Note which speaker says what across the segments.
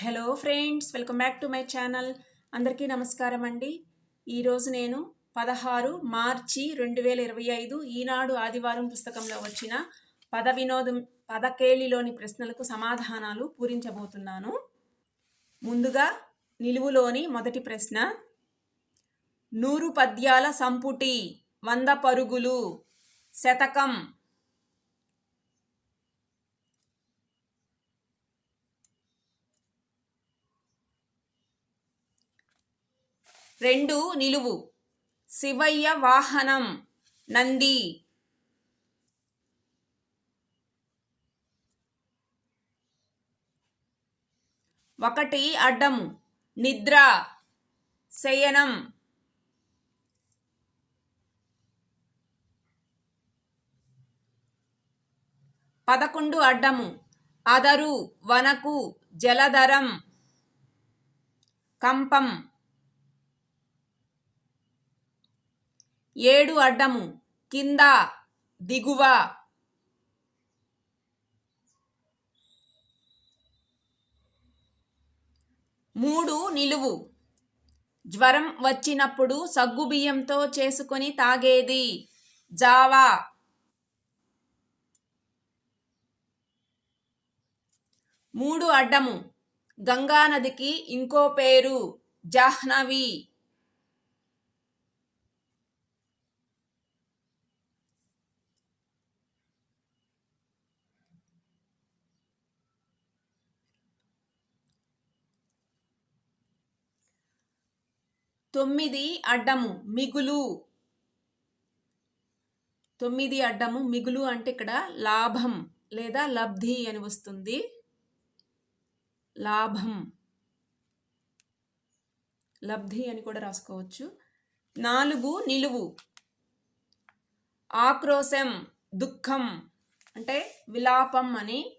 Speaker 1: Hello friends welcome back to my channel. అందరికీ నమస్కారం అండి. ఈరోజు నేను పదహారు మార్చి రెండు వేల ఇరవై ఐదు ఈనాడు ఆదివారం పుస్తకంలో వచ్చిన పద వినోదం పదకేళిలోని ప్రశ్నలకు సమాధానాలు పూరించబోతున్నాను. ముందుగా నిలువులోని మొదటి ప్రశ్న నూరు పద్యాల సంపుటి వంద పరుగులు శతకం రెండు నిలువు. శివయ్య వాహనం నంది. ఒకటి అడ్డము నిద్ర శయనం. పదకొండు అడ్డము అదరు వనకు జలధరం. కంపం. ఏడు అడ్డము. కింద దిగువ. మూడు నిలువు. జ్వరం వచ్చినప్పుడు సగ్గుబియ్యంతో చేసుకొని తాగేది. జావా. మూడు అడ్డము. గంగానదికి ఇంకో పేరు. జాహ్నవి. తొమ్మిది అడ్డము మిగులు. తొమ్మిది అడ్డము మిగులు అంటే ఇక్కడ లాభం లేదా లబ్ధి అని వస్తుంది. లాభం. లబ్ధి అని కూడా రాసుకోవచ్చు. నాలుగు నిలువు. ఆక్రోశం దుఃఖం అంటే విలాపం అని.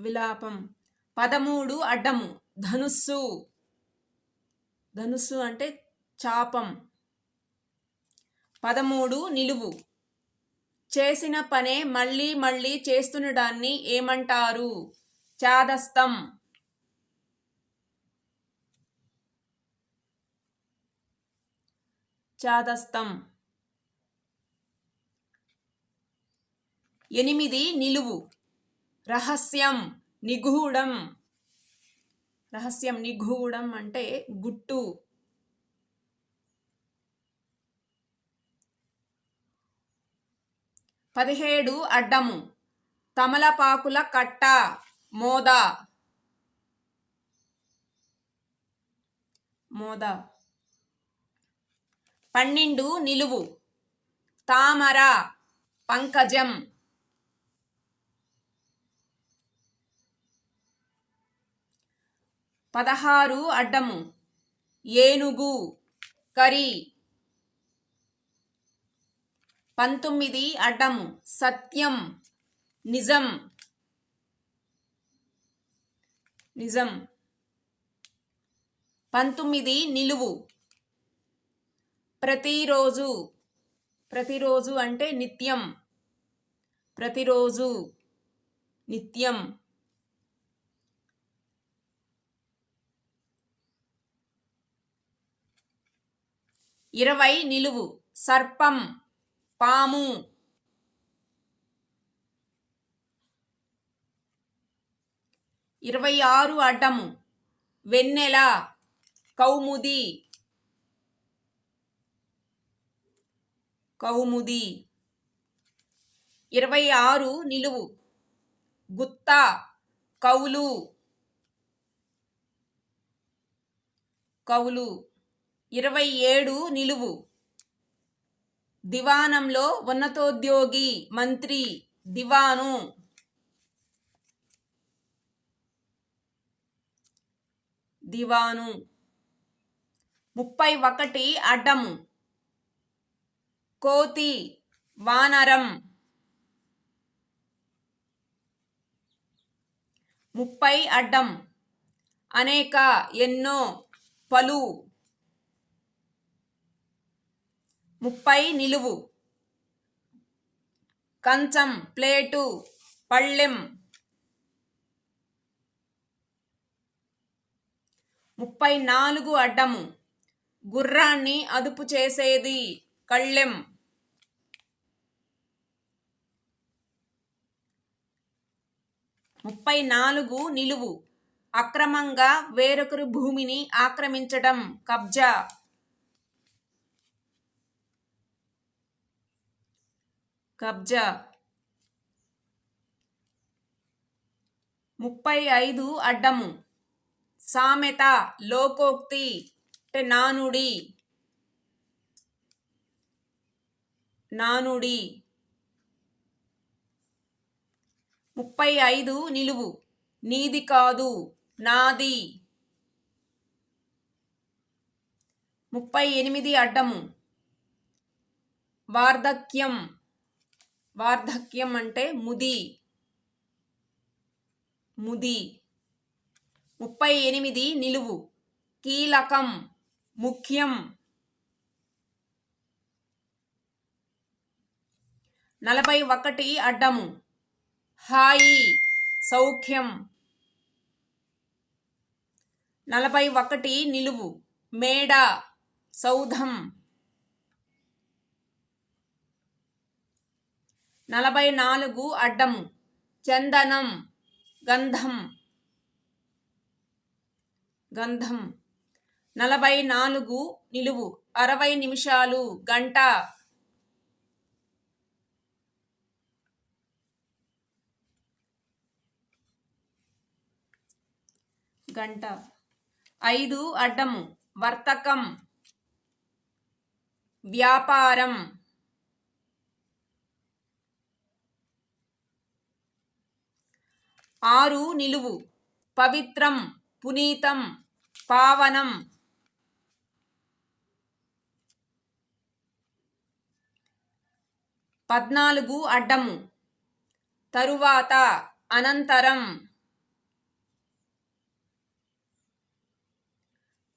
Speaker 1: విలాపం. పదమూడు అడ్డము ధనుస్సు. ధనుస్సు అంటే చాపం. పదమూడు నిలువు. చేసిన పనే మళ్ళీ మళ్ళీ చేస్తుండడాన్ని ఏమంటారు? చాదస్తం. చాదస్తం. ఎనిమిది నిలువు. రహస్యం నిగూఢం. రహస్యం నిగూఢం అంటే గుట్టు. పదిహేడు అడ్డము. తమలపాకుల కట్ట మోద. మోద. పన్నెండు నిలువు. తామర పంకజం. పదహారు అడ్డము. ఏనుగు కరి. పంతొమ్మిది అడ్డము. సత్యం నిజం. నిజం. పంతొమ్మిది నిలువు. ప్రతిరోజు. ప్రతిరోజు అంటే నిత్యం. ప్రతిరోజు. నిత్యం. ఇరవై నిలువు. సర్పం పాము. ఇరవై ఆరు అడ్డము. వెన్నెల కౌముది. కౌముది. ఇరవై ఆరు నిలువు. గుత్త కౌలు. కౌలు. ఇరవై ఏడు నిలువు. దివానంలో ఉన్నతోద్యోగి మంత్రి దివాను. దివాను. ముప్పై ఒకటి అడ్డము. కోతి వానరం. ముప్పై అడ్డం. అనేక ఎన్నో పలు ముప్పై నిలువు. కంచం ప్లేటు పళ్ళెం. ముప్పై నాలుగు అడ్డము. గుర్రాన్ని అదుపు చేసేది కళ్ళెం. ముప్పై నాలుగు నిలువు. అక్రమంగా వేరొకరు భూమిని ఆక్రమించడం కబ్జా. కబ్జా. ముప్పై ఐదు అడ్డము. సామెత లోకోక్తి అంటే నానుడి. నానుడి. ముప్పై ఐదు నిలువు. నీది కాదు నాది. ముప్పై ఎనిమిది అడ్డము. వార్ధక్యం. వార్ధక్యం అంటే ముది. ముది. ముప్పై ఎనిమిది నిలువు. కీలకం. ముఖ్యం. నలభై ఒకటి అడ్డము. హాయి. సౌఖ్యం. నలభై ఒకటి నిలువు. మేడ. సౌధం. నలభై నాలుగు అడ్డము. చందనం. గంధం. గంధం. నలభై నాలుగు నిలువు. అరవై నిమిషాలు. గంట. గంట. ఐదు అడ్డము. వర్తకం. వ్యాపారం. ఆరు నిలువు. పవిత్రం పునీతం పావనం. పద్నాలుగు అడ్డము. తరువాత అనంతరం.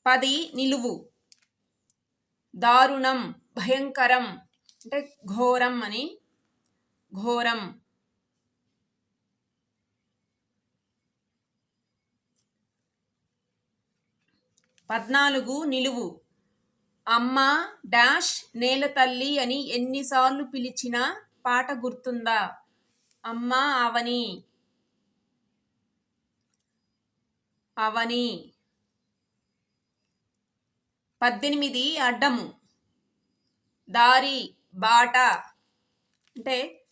Speaker 1: పది నిలువు. దారుణం భయంకరం అంటే ఘోరం అని. ఘోరం. పద్నాలుగు నిలువు. అమ్మ డాష్ నేల తల్లి అని ఎన్నిసార్లు పిలిచినా పాట గుర్తుందా? అమ్మ అవని. అవని. పద్దెనిమిది అడ్డము. దారి బాట. అంటే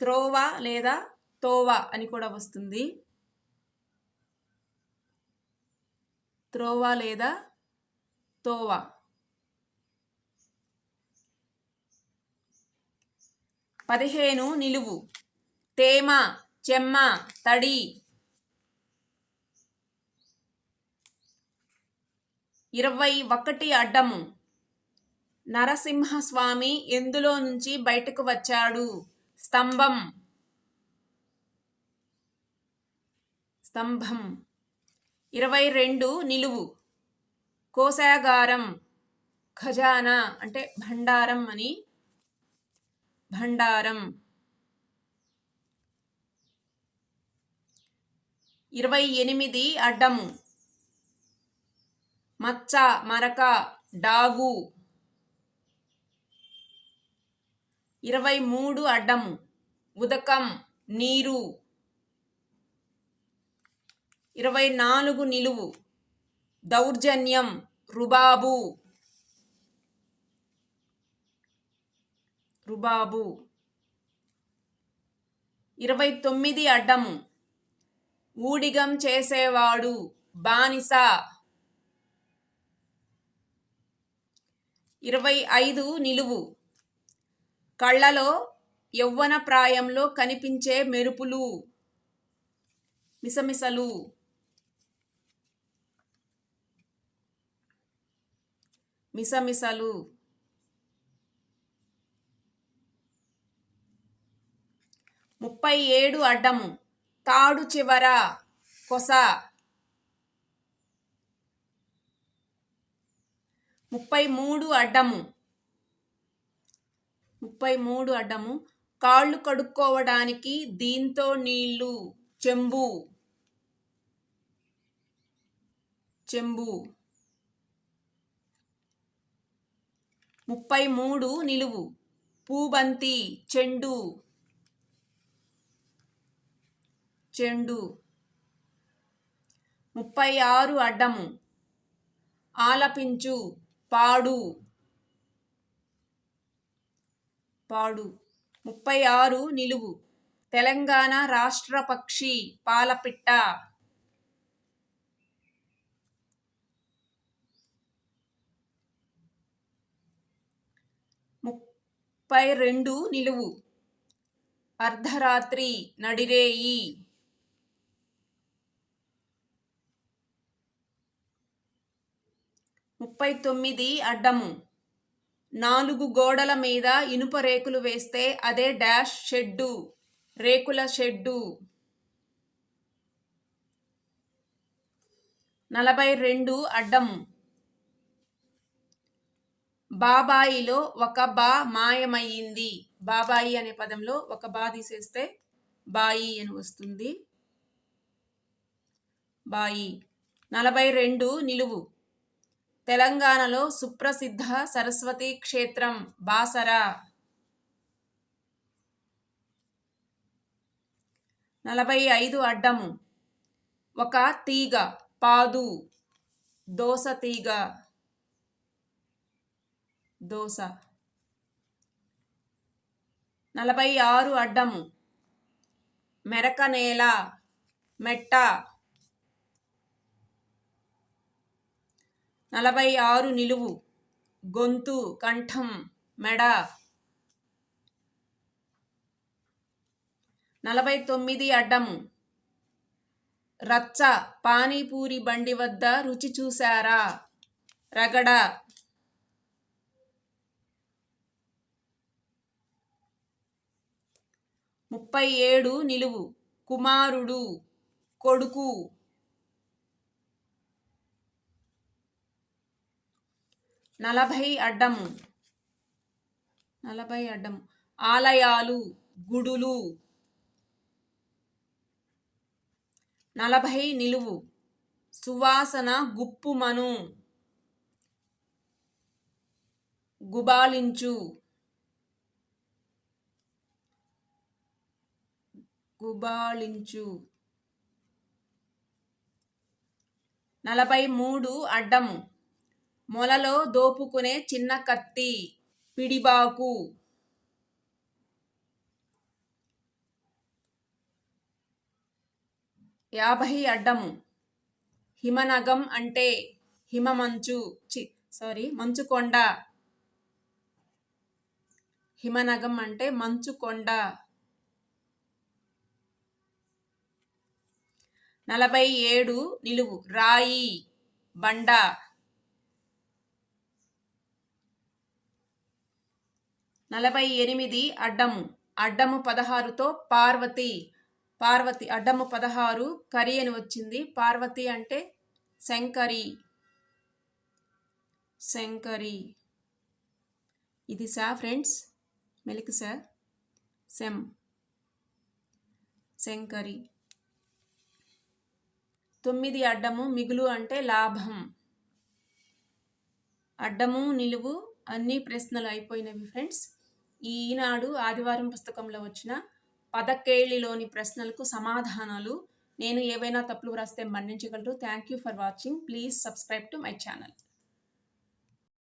Speaker 1: త్రోవ లేదా తోవ అని కూడా వస్తుంది. త్రోవ లేదా తోవ? పదిహేను నిలువు. తేమ చెమ్మ తడి. ఇరవై ఒకటి అడ్డము. నరసింహస్వామి ఎందులో నుంచి బయటకు వచ్చాడు? స్తంభం. స్తంభం. ఇరవై రెండు నిలువు. కోశాగారం ఖజానా అంటే భండారం అని. భండారం. ఇరవై ఎనిమిది అడ్డము. మచ్చ మరక డాగు. ఇరవై మూడు అడ్డము. ఉదకం నీరు. ఇరవై నాలుగు నిలువు. దౌర్జన్యం రుబాబు. రుబాబు. ఇరవై తొమ్మిది అడ్డము. ఊడిగం చేసేవాడు బానిస. ఇరవై ఐదు నిలువు. కళ్ళలో యవ్వన ప్రాయంలో కనిపించే మెరుపులు. మిసమిసలు. మిసమిసలు. ముప్పై ఏడు అడ్డము. తాడు చివర కొస. ముప్పై మూడు అడ్డము. ముప్పై మూడు అడ్డము. కాళ్ళు కడుక్కోవడానికి దీంతో నీళ్ళు చెంబు. చెంబు. ముప్పై మూడు నిలువు. పూబంతి చెండు. చెండు. ముప్పై ఆరు అడ్డము. ఆలపించు పాడు. పాడు. ముప్పై ఆరు నిలువు. తెలంగాణ రాష్ట్ర పక్షి పాలపిట్ట. ముప్పై రెండు నిలువు. అర్ధరాత్రి నడిరేయి. ముప్పై తొమ్మిది అడ్డము. నాలుగు గోడల మీద ఇనుప రేకులు వేస్తే అదే డాష్ షెడ్డు రేకుల షెడ్డు. నలభై రెండు అడ్డము. బాబాయిలో ఒక బా మాయమయ్యింది. బాబాయి అనే పదంలో ఒక బా తీసేస్తే బాయి అని వస్తుంది. బాయి. నలభై రెండు నిలువు. తెలంగాణలో సుప్రసిద్ధ సరస్వతి క్షేత్రం బాసరా. నలభై ఐదు అడ్డము. ఒక తీగ పాదు. దోస తీగ. దోస నలభై ఆరు అడ్డము. మెరక నేల మెట్ట. నలభై ఆరు నిలువు. గొంతు కంఠం మెడ. నలభై తొమ్మిది అడ్డము. రచ్చ పానీపూరి బండి వద్ద రుచి చూశారా? రగడ. ముప్పై ఏడు నిలువు. కుమారుడు కొడుకు. నలభై అడ్డము. నలభై అడ్డము. ఆలయాలు గుడులు. నలభై నిలువు. సువాసన గుప్పుమను. గుబాలించు. గుబాళించు నలభై మూడు అడ్డము. మొలలో దోపుకునే చిన్న కత్తి పిడిబాకు. యాభై అడ్డము. హిమనగం అంటే హిమమంచు చి సారీ మంచుకొండ. హిమనగం అంటే మంచుకొండ. నలభై ఏడు నిలువు. రాయి బండ. నలభై ఎనిమిది అడ్డము. అడ్డము పదహారుతో పార్వతి. పార్వతి అడ్డము పదహారు కరి అని వచ్చింది. పార్వతి అంటే శంకరి. శంకరి. ఇది సా ఫ్రెండ్స్? మెలికి సార్ సెం శంకరి. తొమ్మిది అడ్డము మిగులు అంటే లాభం. అడ్డము నిలువు అన్ని ప్రశ్నలు అయిపోయినవి ఫ్రెండ్స్. ఈనాడు ఆదివారం పుస్తకంలో వచ్చిన పదకేళిలోని ప్రశ్నలకు సమాధానాలు నేను ఏవైనా తప్పులు వ్రాస్తే మన్నించగలరు. Thank you for watching please subscribe to my channel